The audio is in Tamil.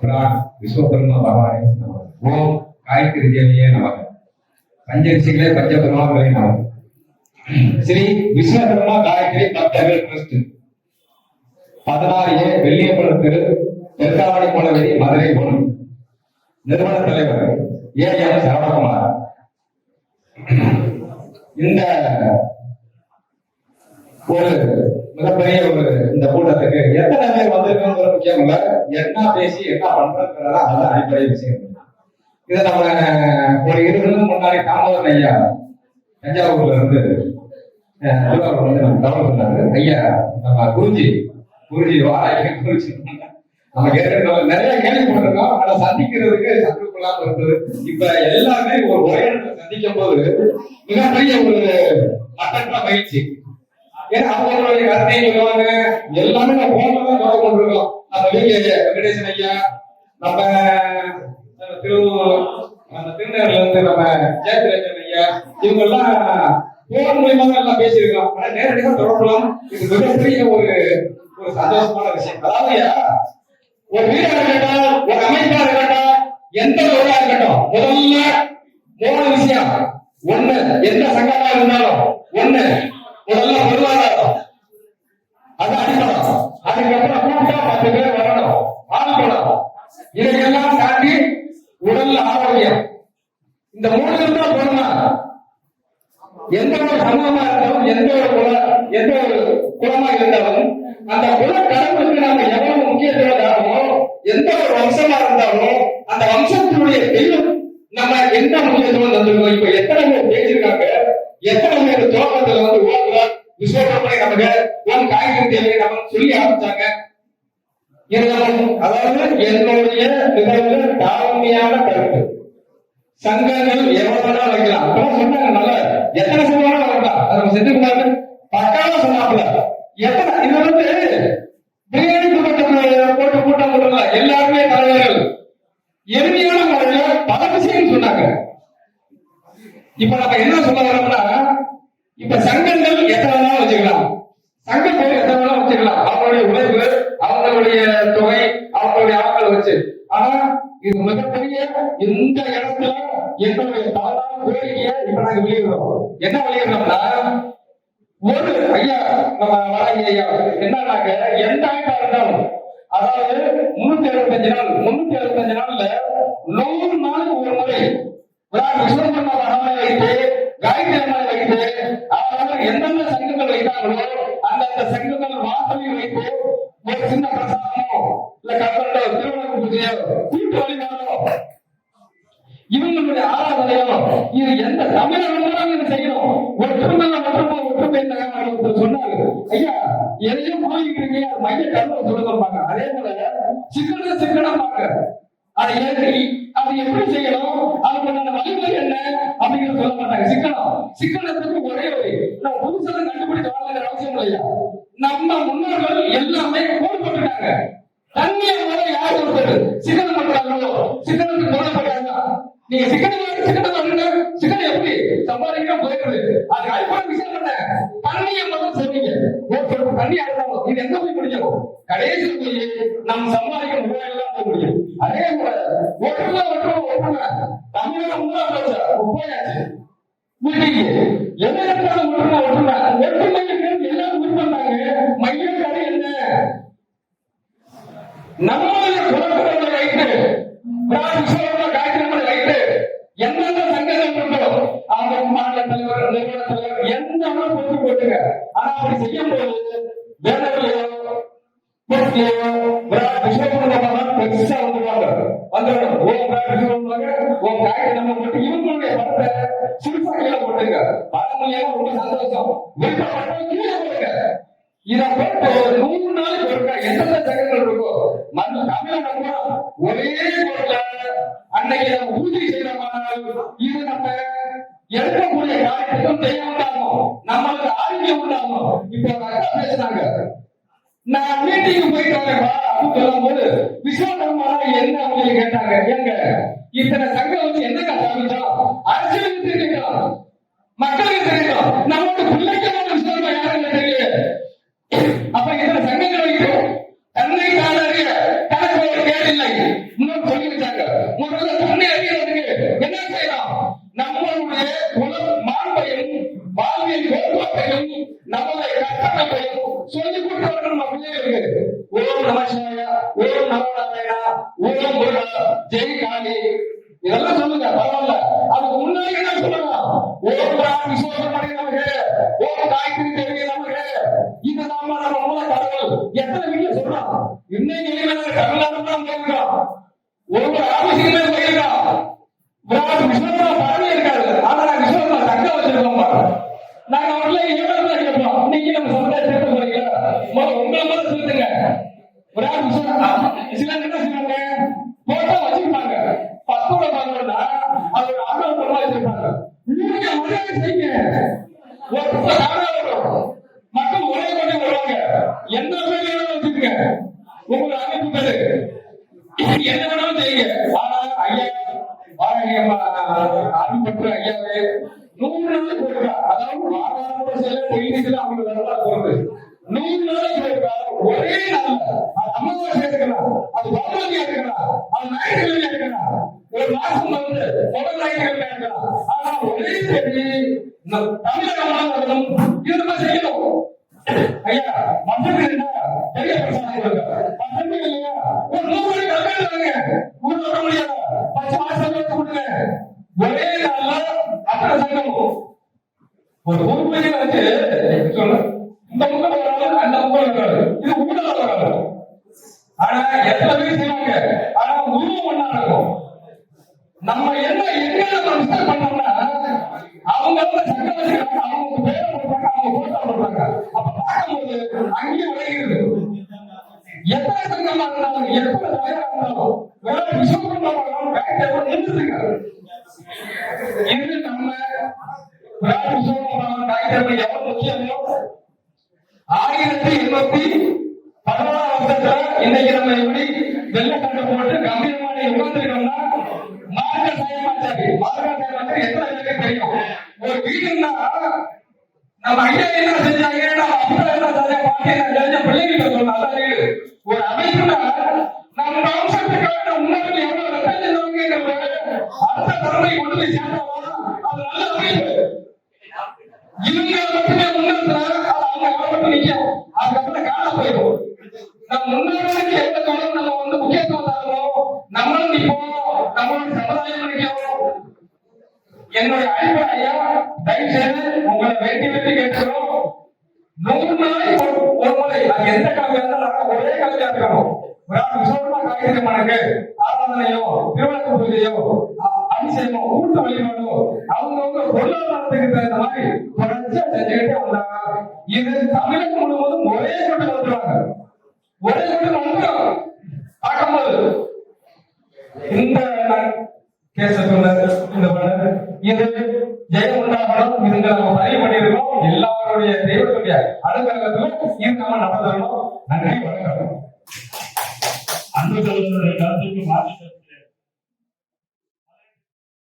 பிரான் விஸ்வபெருமா பகவானே நமக ஓம் காயத்ரி தேவியே நமக. பஞ்சரிசிகளே பஞ்சபெருமாக்களே நமக. ஸ்ரீ விஸ்வபெருமா காயத்ரி பக்தர்கள் ட்ரஸ்ட். பதினாறு ஏ வெள்ளியப்பலம் தெரு தெற்காவணி குளவெளி மதுரை குணம் நிறுவன தலைவர் ஏ. எம். சரவணகுமார். இந்த ஒரு மிகப்பெரிய ஒரு இந்த கூட்டத்துக்கு எத்தனை பேர் வந்திருக்கோங்கிற முக்கியம் இல்ல என்ன பேசி என்ன பண்றதுங்கிறதா அதான் அடிப்படை விஷயம். இதை நம்ம ஒரு இருபது முன்னாடி தாமோதரன் ஐயா தஞ்சாவூர்ல இருந்து திருவாரூர் வந்து நம்ம தகவல் சொன்னாரு ஐயா நம்ம குருஜி குருஜி வாராய்க்கு குருஜி நம்ம ஏற்கனவே நிறைய கேள்விப்பட்டிருக்கோம் ஆனா சந்திக்கிறதுக்கு சந்திக்கலாம் இருந்தது. இப்ப எல்லாருமே ஒரு உரையாடலை சந்திக்கும் போது மிகப்பெரிய ஒரு மட்டற்ற பயிற்சி. ஏன்னா அவங்களுடைய கருத்தையும் சொல்லுவாங்க எல்லாமே நம்ம போன்ல தான் தொடர்பு கொண்டிருக்கோம் அந்த வீங்க வெங்கடேசன் ஐயா நம்ம திரு அந்த திருநேரில் இருந்து நம்ம ஜெயதிரேஜன் ஐயா இவங்க எல்லாம் போன் மூலியமாக எல்லாம் பேசியிருக்கோம் ஆனா நேரடியாக தொடரலாம். இது மிகப்பெரிய ஒரு ஒரு சந்தோஷமான விஷயம். அதாவது ஐயா, ஒரு வீடாக இருக்கட்டும் ஒரு அமைப்பா இருக்கட்டும் எந்த ஒரு இருக்கட்டும் முதல்ல மூணு விஷயம். ஒண்ணு எந்த சங்கமா இருந்தாலும் ஒண்ணு முதல்ல பொருளாதாரம் அது அடிப்படம் கூட்டா பத்து பேர் வரணும். ஆள்படம் இதையெல்லாம் தாண்டி உடல் ஆரோக்கியம். இந்த மூணு இருந்தா போதுமா எந்த ஒரு சமூகமா இருந்தாலும் எந்த ஒரு குல எந்த ஒரு குலமா இருந்தாலும் அந்த குல கடவுளுக்கு நாம எவ்வளவு முக்கியத்துவம் தரமோ எந்த ஒரு வம்சமா இருந்தாலும் அந்த வம்சத்தினுடைய தெய்வம் நம்ம என்ன முக்கியத்துவம் தந்திருக்கோம்? இப்ப எத்தனை பேர் பேசியிருக்காங்க? எத்தனை பேர் துவக்கத்துல வந்து ஓட்டுல விஸ்வகர்மனை நமக்கு ஓம் காய்கறி தேவை நம்ம சொல்லி ஆரம்பிச்சாங்க. அதாவது என்னுடைய நிகழ்வு தாழ்மையான கருத்து. சங்கங்கள் எவ்வளவு வேணாலும் வைக்கலாம். அப்பதான் சொன்னாங்க நல்ல எத்தனை சங்கம் வரலாம் அதை நம்ம செஞ்சுக்கூடாது பக்காவா சொன்னாப்புல. எத்தனை? இது வந்து பிரியாணி கூட்டத்தை போட்டு கூட்டம் போடல எல்லாருமே தலைவர்கள். எளிமையான முறையில பல விஷயம் சொன்னாங்க. இப்ப நம்ம என்ன சொல்ல வரோம்னா இப்ப சங்கங்கள் எத்தனை வேணாலும் வச்சுக்கலாம். சங்க பேர் எத்தனை வேணாலும் வச்சுக்கலாம் அவங்களுடைய உழைப்பு அவங்களுடைய தொகை அவங்களுடைய ஆட்களை வச்சு ஆனா இது இந்த இடத்துல எங்களுடைய தவறான கோரிக்கையை இப்ப நாங்க வெளியிடுறோம் என்ன வெளியிடுறோம்னா ஒரு ஐயா நம்ம வராங்க ஐயா என்னன்னாக்க எந்த ஆய்வா இருந்தாலும் அதாவது முன்னூத்தி எழுபத்தஞ்சு நாள் முன்னூத்தி நாள்ல நூறு நாளுக்கு ஒரு முறை விஸ்வகர்மா மகானை வைத்து காயத்ரி வைத்து அதாவது எந்தெந்த சங்கங்கள் வைத்தாங்களோ அந்தந்த சங்கங்கள் வாசலில் வைத்து ஒரு சின்ன பிரசாதமோ இல்ல கப்பலோ திருமண பூஜையோ கூட்டு எந்த செய்யணும் ஒற்றுமை ஒற்றுமை ஒற்றுமை சொன்னாரு ஐயா எதையும் மைய கருவை சொல்லுங்க அதே போல சிக்கன சிக்கனமாக அதை ஏற்றி அதை எப்படி செய்யணும்? அதுக்கான வழிமுறை என்ன? அப்படிங்கிறது சொல்ல மாட்டாங்க. சிக்கனம். சிக்கனத்துக்கு ஒரே வழி. நம்ம புதுசாக கண்டுபிடிச்ச வாழ்கிற அவசியம் இல்லையா நம்ம முன்னோர்கள் எல்லாமே கோல் போட்டுட்டாங்க. தண்ணிய முதல்ல யார் ஒருத்தர் சிக்கனம் பண்றாங்களோ சிக்கனத்துக்கு நீங்க சிக்கனம் சிக்கனம் சம்பாதிக்கணும் சம்பாதிக்க அது அடிப்படை விஷயம் பண்ண தண்ணியை மட்டும் சொன்னீங்க ஒரு தண்ணி அழுத்தாங்க இது எங்க போய் முடியும்? கடைசி போய் நம்ம சம்பாதிக்க முறையெல்லாம் போய் முடியும். அதே போல ஒற்றுமை ஒற்றுமை ஒற்றுமை. தமிழக முன்னாள் போயாச்சு எந்த இடத்துல ஒற்றுமை ஒற்றுமை. ஒற்றுமைக்கு எல்லாரும் மையம் கடை என்ன? நம்முடைய வைத்து வந்துடணும் ஓம் விராட் விஸ்வகுமார் நம்ம இவங்களுடைய படத்தை சிறுசா கீழே போட்டுங்க ரொம்ப சந்தோஷம் கீழே போடுங்க போட்டு நூறு நாளைக்கு ஒருக்கா எந்தெந்த சங்கங்கள் இருக்கோ மற்ற தமிழக ஒரே பொருள அன்னைக்கு நம்ம பூஜை செய்யறோமானால் இது நம்ம எடுக்கக்கூடிய காரியத்துக்கும் தெய்வம் நம்மளுக்கு ஆரோக்கியம் உண்டாகும் இப்போ ஒரு அக்கா பேசினாங்க நான் மீட்டிங் போயிட்டு வரேன்பா அப்படின்னு சொல்லும்போது விஸ்வகர்மானா என்ன அப்படின்னு கேட்டாங்க. ஏங்க இத்தனை சங்கம் வந்து என்னங்க சாமி ஓம் ராம் நமக்கு ஓம் காயத்ரி தேவி நமக்கு இது நாம நம்ம மூல கடவுள். எத்தனை வீட்டுல சொல்றோம் இன்னைக்கு இருக்கிற தான் போயிருக்கோம் ஒவ்வொரு ஆபீஸுக்குமே போயிருக்கோம் விராட் விஸ்வநாத இருக்காது ஆனா நாங்க விஸ்வநாத வச்சிருக்கோம் நாங்க அவர்ல ஏழு கேட்போம். இன்னைக்கு நம்ம சமுதாய சேர்த்து போறீங்களா முதல்ல உங்களை முதல்ல சொல்லுங்க விராட் விஸ்வநாத சில என்ன செய்வாங்க? போட்டோ வச்சிருப்பாங்க. பத்தோட பாருங்கன்னா அது ஆர்வம் வச்சிருப்பாங்க. நீங்க மரியாதை செய்யுங்க. ஒரு மக்கள் ஒரே கொண்டு வருவாங்க எந்த வச்சுக்கோங்க. என்ன வேணாலும் செய்யுங்க. ஆனா ஐயா அன்பற்ற ஐயாவே நூறு நாள் போயிருக்கா அதாவது வாராத சில பொய்னிகள் அவங்க வரலாறு போறது நூறு நாள் போயிருக்கா ஒரே நாள் அது அமாவாசை எடுக்கலாம் அது பௌர்ணமி எடுக்கலாம் அது ஞாயிற்றுக்கிழமை எடுக்கலாம் ஒரு மாசம் வந்து முதல் ஞாயிற்றுக்கிழமை எடுக்கலாம் ஆனா ஒரே தேதி நம் தமிழகமாக வரணும் இது நம்ம செய்யணும் ஐயா மக்கள் என்ன? பெரிய பிரச்சனை கொடுங்க மக்கள் இல்லையா? ஒரு நூறு மணி கல்யாணம் ஊர் வர முடியாது. மாசம் கொடுங்க. ஒரே நாள்ல அத்தனை சங்கம் ஒரு உறுப்பினை வச்சு சொல்ல இந்த முக்கம் வராது அந்த வராது. இது ஊழல் வராது. ஆனா எத்தனை பேர் எத்தனை சங்கமா இருந்தாலும் எத்தனை தலைவரா இருந்தாலும் வேற விஸ்வகுமாரம் பேங்க் இது நம்ம வேற விஸ்வகுமாரம் எவ்வளவு முக்கியமோ ஆயிரத்தி எண்ணூத்தி வருஷத்துல இன்னைக்கு நம்ம எப்படி போட்டு கம்பீரமான உட்கார்ந்துருக்கோம்னா மார்க்க சாயமாச்சாரி மார்க்க சாயமாச்சாரி எத்தனை பேருக்கு தெரியும்? ஒரு வீடுன்னா நம்ம ஐயா என்ன செஞ்சாங்க நம்ம அப்பா என்ன செஞ்சாங்க பாட்டி என்ன ஒரு அமைப்புனா நம்ம வம்சத்துக்காக முன்னாடி எவ்வளவு ரத்தம் செஞ்சவங்க அடுத்த தலைமுறை கொண்டு போய் சேர்த்தோம் அது நல்ல அமைப்பு. இவங்க மட்டுமே முன்னேற்றா அது அவங்க மட்டும் நிக்கும் அதுக்கப்புறம் காண போயிடும். நம்ம முன்னேறதுக்கு எந்த காலம் நம்ம வந்து முக்கியத்துவம் தரணும் நம்மளும் நிற்போம் நம்மளோட சமுதாயம் நிற்கும் என்னுடைய அடிப்படையா தயவு செய்து உங்களை வேண்டி வேண்டி கேட்கிறோம். நூறு ஒரு முறை அது எந்த கல்வியா இருந்தாலும் ஒரே கல்வியா இருக்கணும். ஒரு காய்கறி மணக்கு ஆராதனையோ திருவிழா பூஜையோ கூட்டு வழிபாடோ அவங்கவுங்க பொருளாதாரத்துக்கு தகுந்த மாதிரி தொடர்ச்சியா செஞ்சுக்கிட்டே வந்தாங்க. இது தமிழகம் முழுவதும் ஒரே கொண்டு வந்துருவாங்க. ஒரே கொண்டு வந்துடும் பார்க்கும்போது இந்த கேச சொன்னது இந்த இது ஜெயம் உண்டாகணும் இதுங்க தெய்வத்துடைய அனுகிரகத்திலும் இது நம்ம நடந்துடணும் நன்றி வணக்கம். அன்பு சகோதரர் கருத்துக்கு மாற்றி